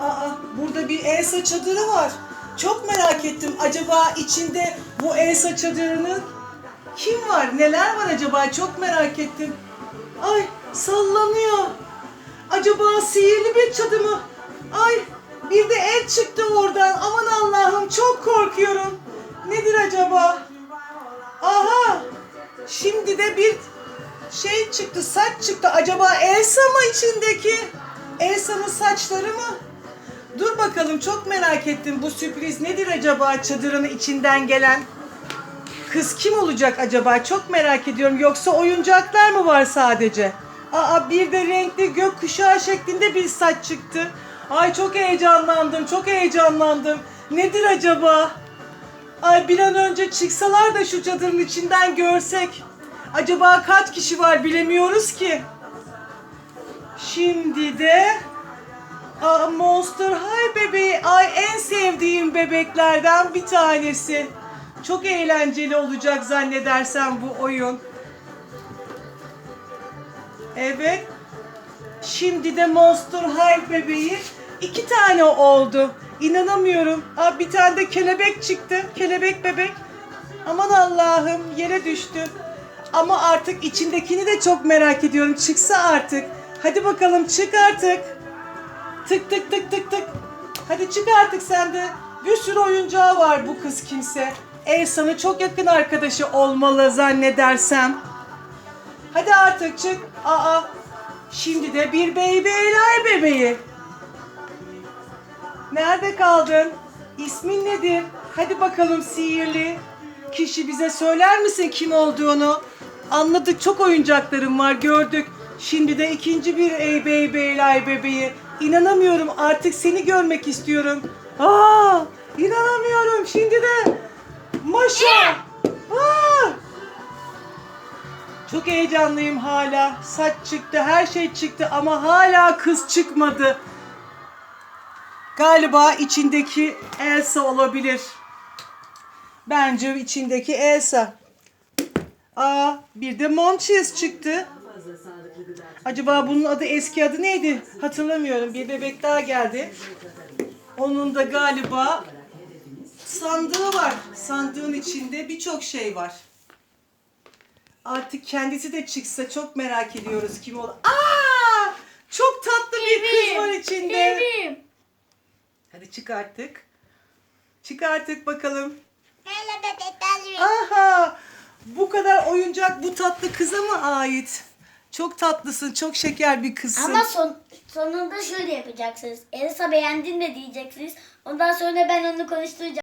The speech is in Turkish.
Aa, burada bir Elsa çadırı var. Çok merak ettim. Acaba içinde bu Elsa çadırının kim var? Neler var acaba? Çok merak ettim. Ay sallanıyor. Acaba sihirli bir çadı mı? Ay bir de el çıktı oradan. Aman Allah'ım çok korkuyorum. Nedir acaba? Aha! Şimdi de bir şey çıktı, saç çıktı. Acaba Elsa mı içindeki? Elsa'nın saçları mı? Dur bakalım çok merak ettim bu sürpriz nedir acaba çadırın içinden gelen? Kız kim olacak acaba? Çok merak ediyorum. Yoksa oyuncaklar mı var sadece? Aa bir de renkli gökkuşağı şeklinde bir saç çıktı. Ay çok heyecanlandım, çok heyecanlandım. Nedir acaba? Ay bir an önce çıksalar da şu çadırın içinden görsek. Acaba kaç kişi var bilemiyoruz ki. Şimdi de Aa, Monster High bebeği. Ay en sevdiğim bebeklerden bir tanesi. Çok eğlenceli olacak zannedersem bu oyun. Evet. Şimdi de Monster High bebeği iki tane oldu. İnanamıyorum. Aa, bir tane de kelebek çıktı. Kelebek bebek. Aman Allah'ım yere düştü. Ama artık içindekini de çok merak ediyorum. Çıksa artık. Hadi bakalım çık artık. Tık tık tık tık tık. Hadi çık artık sen de. Bir sürü oyuncağı var bu kız kimse. Elsa'nın çok yakın arkadaşı olmalı zannedersem. Hadi artık çık. Aa. Şimdi de bir beybeyler bebeği. Nerede kaldın? İsmin nedir? Hadi bakalım sihirli. Kişi bize söyler misin kim olduğunu? Anladık çok oyuncaklarım var gördük. Şimdi de ikinci bir ey bey beylay bebeği. İnanamıyorum artık seni görmek istiyorum. Aa, inanamıyorum şimdi de Maşa. Aa, çok heyecanlıyım hala. Saç çıktı, her şey çıktı ama hala kız çıkmadı. Galiba içindeki Elsa olabilir. Bence içindeki Elsa. Aa, bir de Monchies çıktı. Acaba bunun adı eski adı neydi? Hatırlamıyorum. Bir bebek daha geldi. Onun da galiba sandığı var. Sandığın içinde birçok şey var. Artık kendisi de çıksa çok merak ediyoruz kim olur. Aa! Çok tatlı bir kız var içinde. Evim. Hadi çık artık. Çık artık bakalım. Aha! Bu kadar oyuncak bu tatlı kıza mı ait? Çok tatlısın, çok şeker bir kızsın. Ama son, sonunda şöyle yapacaksınız. Elsa beğendin mi diyeceksiniz. Ondan sonra ben onu konuşturacağım.